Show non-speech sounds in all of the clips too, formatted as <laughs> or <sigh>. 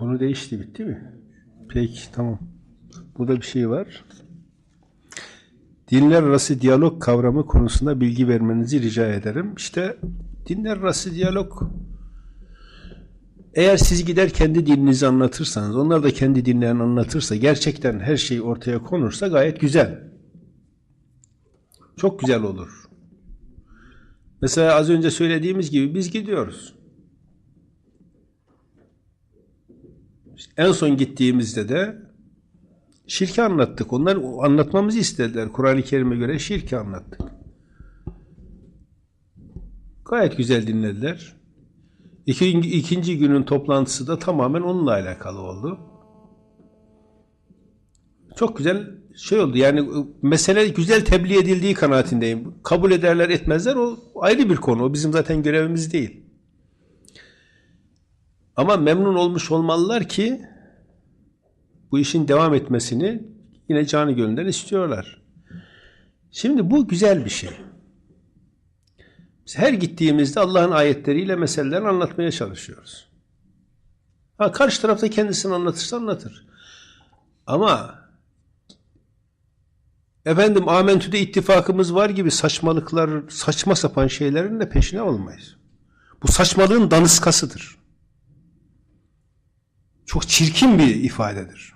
Konu değişti bitti mi? Peki tamam. Burada bir şey var. Dinler arası diyalog kavramı konusunda bilgi vermenizi rica ederim. İşte dinler arası diyalog eğer siz gider kendi dininizi anlatırsanız, onlar da kendi dinlerini anlatırsa, gerçekten her şey ortaya konursa gayet güzel. Çok güzel olur. Mesela az önce söylediğimiz gibi biz gidiyoruz. En son gittiğimizde de şirki anlattık. Onlar anlatmamızı istediler. Kur'an-ı Kerim'e göre şirki anlattık. Gayet güzel dinlediler. İkinci, ikinci günün toplantısı da tamamen onunla alakalı oldu. Çok güzel şey oldu. Yani mesele güzel tebliğ edildiği kanaatindeyim. Kabul ederler etmezler o ayrı bir konu. O bizim zaten görevimiz değil. Ama memnun olmuş olmalılar ki bu işin devam etmesini yine canı gönülden istiyorlar. Şimdi bu güzel bir şey. Biz her gittiğimizde Allah'ın ayetleriyle meselelerini anlatmaya çalışıyoruz. Ha, karşı tarafta kendisini anlatırsa anlatır. Ama efendim Amentü'de ittifakımız var gibi saçmalıklar, saçma sapan şeylerin de peşine olmayız. Bu saçmalığın danıskasıdır. Çok çirkin bir ifadedir.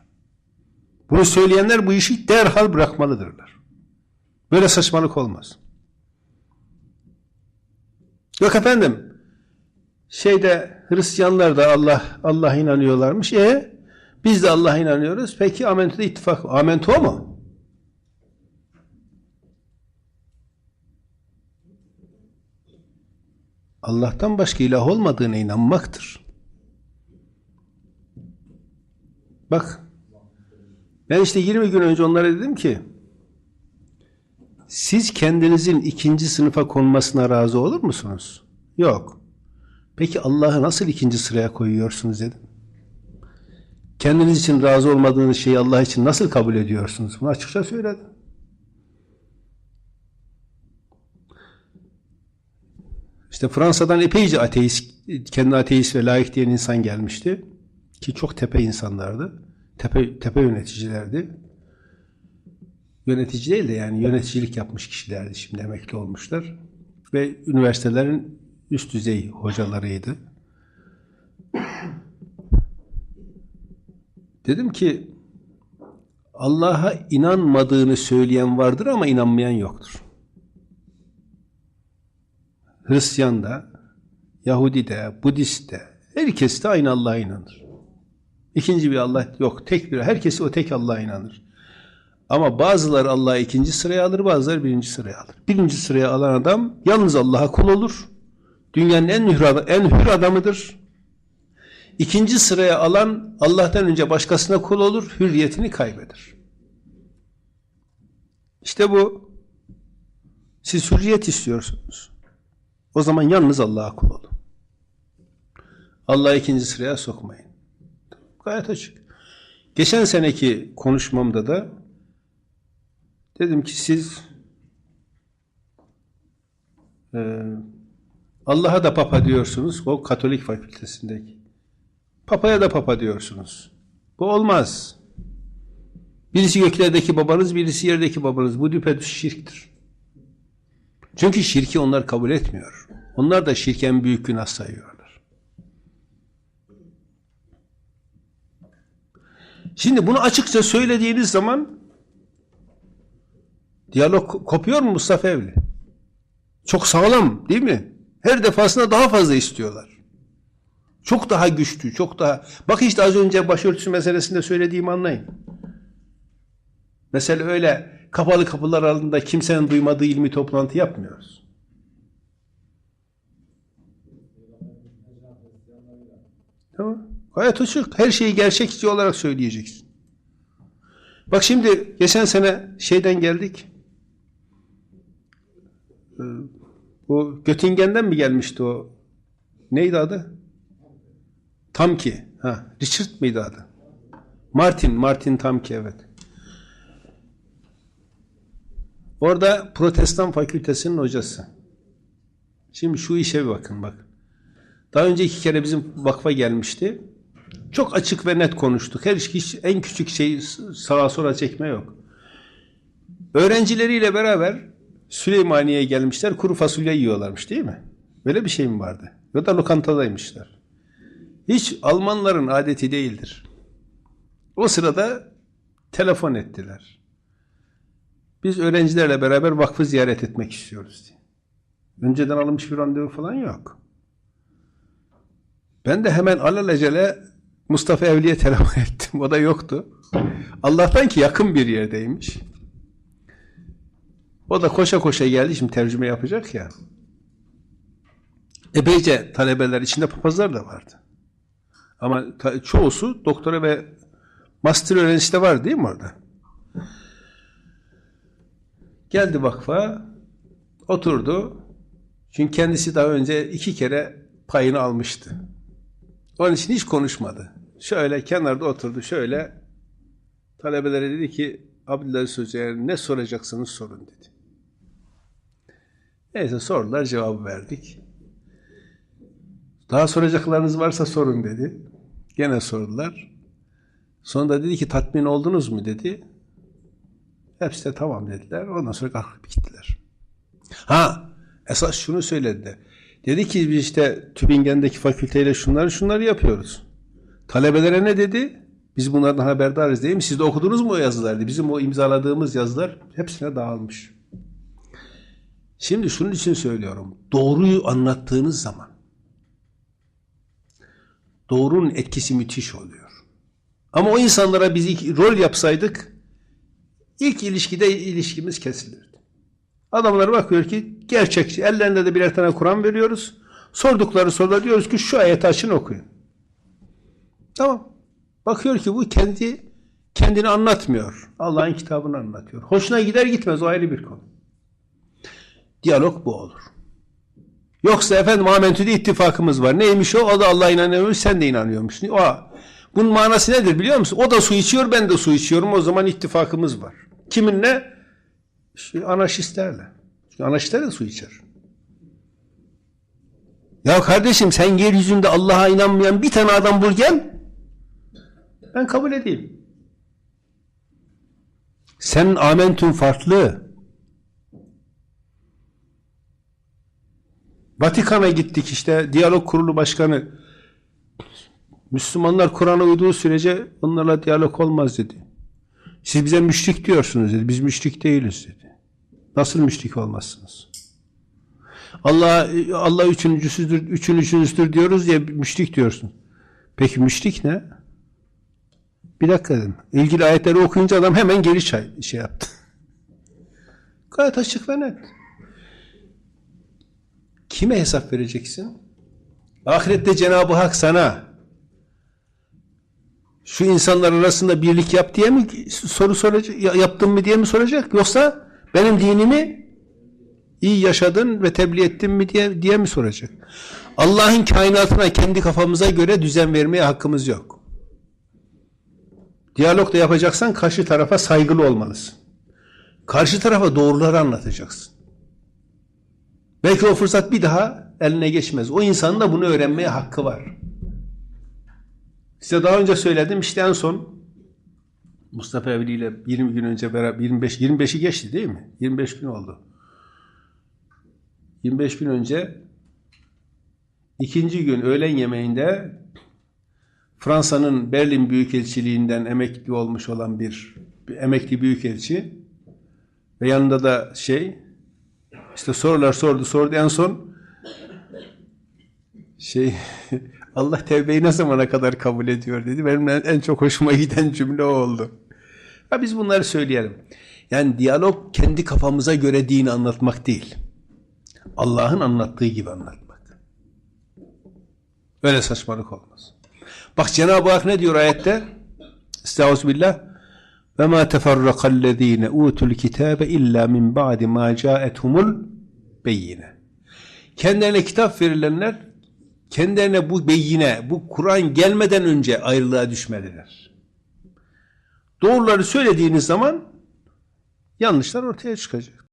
Bunu söyleyenler bu işi derhal bırakmalıdırlar. Böyle saçmalık olmaz. Yok efendim. Şeyde Hristiyanlar da Allah Allah inanıyorlarmış. E biz de Allah'a inanıyoruz. Peki Amentü'de ittifak. Amentü o mu? Allah'tan başka ilah olmadığına inanmaktır. Bak ben işte 20 gün önce onlara dedim ki siz kendinizin ikinci sınıfa konmasına razı olur musunuz? Yok. Peki Allah'ı nasıl ikinci sıraya koyuyorsunuz dedim. Kendiniz için razı olmadığınız şeyi Allah için nasıl kabul ediyorsunuz? Bunu açıkça söyledim. İşte Fransa'dan epeyce ateist, kendi ateist ve layık diyen insan gelmişti. Ki çok tepe insanlardı. Tepe, tepe yöneticilerdi. Yönetici değil de yani yöneticilik yapmış kişilerdi. Şimdi emekli olmuşlar. Ve üniversitelerin üst düzey hocalarıydı. Dedim ki Allah'a inanmadığını söyleyen vardır ama inanmayan yoktur. Hristiyan da, Yahudi de, Budist de, herkes de aynı Allah'a inanır. İkinci bir Allah yok. Tek bir. Herkes o tek Allah'a inanır. Ama bazıları Allah'ı ikinci sıraya alır, bazıları birinci sıraya alır. Birinci sıraya alan adam yalnız Allah'a kul olur. Dünyanın en hür, en hür adamıdır. İkinci sıraya alan Allah'tan önce başkasına kul olur, hürriyetini kaybeder. İşte bu. Siz hürriyet istiyorsunuz. O zaman yalnız Allah'a kul olun. Allah'ı ikinci sıraya sokmayın. Gayet açık. Geçen seneki konuşmamda da dedim ki siz e, Allah'a da papa diyorsunuz. O Katolik fakültesindeki. Papaya da papa diyorsunuz. Bu olmaz. Birisi göklerdeki babanız, birisi yerdeki babanız. Bu düpedüz şirktir. Çünkü şirki onlar kabul etmiyor. Onlar da şirken büyük günah sayıyorlar. Şimdi bunu açıkça söylediğiniz zaman diyalog kopuyor mu Mustafa Evli? Çok sağlam değil mi? Her defasında daha fazla istiyorlar. Çok daha güçlü, çok daha... Bak işte az önce başörtüsü meselesinde söylediğimi anlayın. Mesela öyle kapalı kapılar arasında kimsenin duymadığı ilmi toplantı yapmıyoruz. Tamam. Gayet açık. Her şeyi gerçekçi olarak söyleyeceksin. Bak şimdi geçen sene şeyden geldik. Ee, Bu Göttingen'den mi gelmişti o? Neydi adı? Tamki. Ha, Richard mıydı adı? Martin, Martin Tamki evet. Orada Protestan Fakültesinin hocası. Şimdi şu işe bir bakın bak. Daha önce iki kere bizim vakfa gelmişti. Çok açık ve net konuştuk. Her hiç en küçük şeyi sağa sola çekme yok. Öğrencileriyle beraber Süleymaniye'ye gelmişler. Kuru fasulye yiyorlarmış değil mi? Böyle bir şey mi vardı? Ya da lokantadaymışlar. Hiç Almanların adeti değildir. O sırada telefon ettiler. Biz öğrencilerle beraber vakfı ziyaret etmek istiyoruz diye. Önceden alınmış bir randevu falan yok. Ben de hemen alelacele Mustafa Evli'ye telefon <laughs> ettim. O da yoktu. Allah'tan ki yakın bir yerdeymiş. O da koşa koşa geldi. Şimdi tercüme yapacak ya. Epeyce talebeler içinde papazlar da vardı. Ama çoğusu doktora ve master öğrencisi de var değil mi orada? Geldi vakfa, oturdu. Çünkü kendisi daha önce iki kere payını almıştı. Onun için hiç konuşmadı. Şöyle kenarda oturdu, şöyle talebelere dedi ki Abdülharis Hoca'ya ne soracaksanız sorun dedi. Neyse sorular cevabı verdik. Daha soracaklarınız varsa sorun dedi. Gene sordular. Sonunda dedi ki tatmin oldunuz mu dedi. Hepsi de tamam dediler. Ondan sonra kalkıp gittiler. Ha esas şunu söyledi de. Dedi ki biz işte Tübingen'deki fakülteyle şunları şunları yapıyoruz. Talebelere ne dedi? Biz bunlardan haberdarız değil mi? Siz de okudunuz mu o yazıları? Bizim o imzaladığımız yazılar hepsine dağılmış. Şimdi şunun için söylüyorum. Doğruyu anlattığınız zaman doğrunun etkisi müthiş oluyor. Ama o insanlara biz ilk rol yapsaydık ilk ilişkide ilişkimiz kesilirdi. Adamlar bakıyor ki gerçekçi. Ellerinde de birer tane Kur'an veriyoruz. Sordukları sorular diyoruz ki şu ayeti açın okuyun. Tamam. Bakıyor ki bu kendi kendini anlatmıyor. Allah'ın kitabını anlatıyor. Hoşuna gider gitmez o ayrı bir konu. Diyalog bu olur. Yoksa efendim Amentü'de ittifakımız var. Neymiş o? O da Allah'a inanıyormuş, sen de inanıyormuşsun. O, bunun manası nedir biliyor musun? O da su içiyor, ben de su içiyorum. O zaman ittifakımız var. Kiminle? İşte anarşistlerle. Çünkü anarşistler de su içer. Ya kardeşim sen yeryüzünde Allah'a inanmayan bir tane adam bul gel. Ben kabul edeyim. Sen amentün farklı. Vatikan'a gittik işte diyalog kurulu başkanı Müslümanlar Kur'an'a uyduğu sürece onlarla diyalog olmaz dedi. Siz bize müşrik diyorsunuz dedi. Biz müşrik değiliz dedi. Nasıl müşrik olmazsınız? Allah Allah üçüncüsüdür, üçün üçüncüsüdür diyoruz diye müşrik diyorsun. Peki müşrik ne? Bir dakika dedim. İlgili ayetleri okuyunca adam hemen geri çay, şey yaptı. <laughs> Gayet açık ve net. Kime hesap vereceksin? Ahirette Cenab-ı Hak sana şu insanlar arasında birlik yap diye mi soru soracak, yaptın mı diye mi soracak? Yoksa benim dinimi iyi yaşadın ve tebliğ ettin mi diye, diye mi soracak? Allah'ın kainatına kendi kafamıza göre düzen vermeye hakkımız yok. Diyalog da yapacaksan karşı tarafa saygılı olmalısın. Karşı tarafa doğruları anlatacaksın. Belki o fırsat bir daha eline geçmez. O insanın da bunu öğrenmeye hakkı var. Size daha önce söyledim işte en son Mustafa Evli ile 20 gün önce beraber 25 25'i geçti değil mi? 25 gün oldu. 25 gün önce ikinci gün öğlen yemeğinde Fransa'nın Berlin Büyükelçiliğinden emekli olmuş olan bir, bir emekli büyükelçi ve yanında da şey işte sorular sordu sordu en son şey <laughs> Allah tevbeyi ne zamana kadar kabul ediyor dedi. Benim en çok hoşuma giden cümle o oldu. Ha biz bunları söyleyelim. Yani diyalog kendi kafamıza göre dini anlatmak değil. Allah'ın anlattığı gibi anlatmak. Öyle saçmalık olmaz. Bak Cenab-ı Hak ne diyor ayette? Estağfirullah. Ve ma teferrakallezine utul kitabe illa min ba'di ma ca'ethumul beyine. Kendilerine kitap verilenler kendilerine bu beyine, bu Kur'an gelmeden önce ayrılığa düşmediler. Doğruları söylediğiniz zaman yanlışlar ortaya çıkacak.